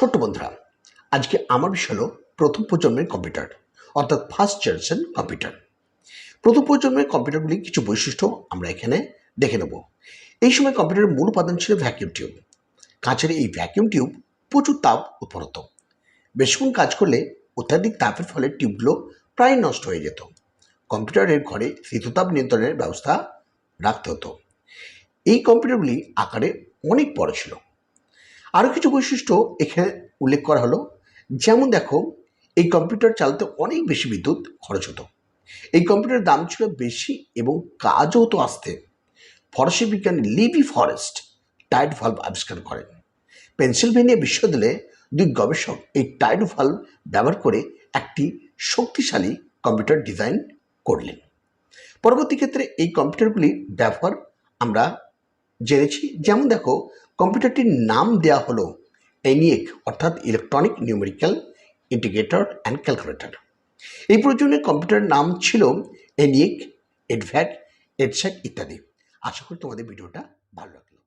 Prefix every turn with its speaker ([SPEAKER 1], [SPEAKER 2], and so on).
[SPEAKER 1] ছোট্ট বন্ধুরা, আজকে আমার বিষয় হলো প্রথম প্রজন্মের কম্পিউটার, অর্থাৎ ফার্স্ট জেনারেশন কম্পিউটার। প্রথম প্রজন্মের কম্পিউটারগুলি কিছু বৈশিষ্ট্য আমরা এখানে দেখে নেব। এই সময় কম্পিউটারের মূল উপাদান ছিল ভ্যাকিউম টিউব কাঁচের এই ভ্যাকিউম টিউব প্রচুর তাপ উৎপন্ন হতো। বেশিক্ষণ কাজ করলে অত্যাধিক তাপের ফলে টিউবগুলো প্রায় নষ্ট হয়ে যেত। কম্পিউটারের ঘরে শীততাপ নিয়ন্ত্রণের ব্যবস্থা রাখতে হতো। এই কম্পিউটারগুলি আকারে অনেক বড় ছিল। আরও কিছু বৈশিষ্ট্য এখানে উল্লেখ করা হলো। যেমন দেখো, এই কম্পিউটার চালাতে অনেক বেশি বিদ্যুৎ খরচ হতো। এই কম্পিউটারের দাম ছিল বেশি এবং কাজও হতো আসতে। ফরাসি বিজ্ঞানী লিভি ফরেস্ট টাইড ভাল্ব আবিষ্কার করেন। পেনসিলভেনিয়া বিশ্ববিদ্যালয়ে দুই গবেষক এই টাইড ভাল্ব ব্যবহার করে একটি শক্তিশালী কম্পিউটার ডিজাইন করলেন। পরবর্তী ক্ষেত্রে এই কম্পিউটারগুলির ব্যবহার আমরা জেনেছি। যেমন দেখো, কম্পিউটারটির নাম দেওয়া হলো এনিয়েক, অর্থাৎ electronic numerical integrator and calculator এই প্রয়োজনের কম্পিউটারের নাম ছিল এনিয়েক এডভ্যাট এডস্যাক ইত্যাদি। আশা করি তোমাদের ভিডিওটা ভালো লাগবে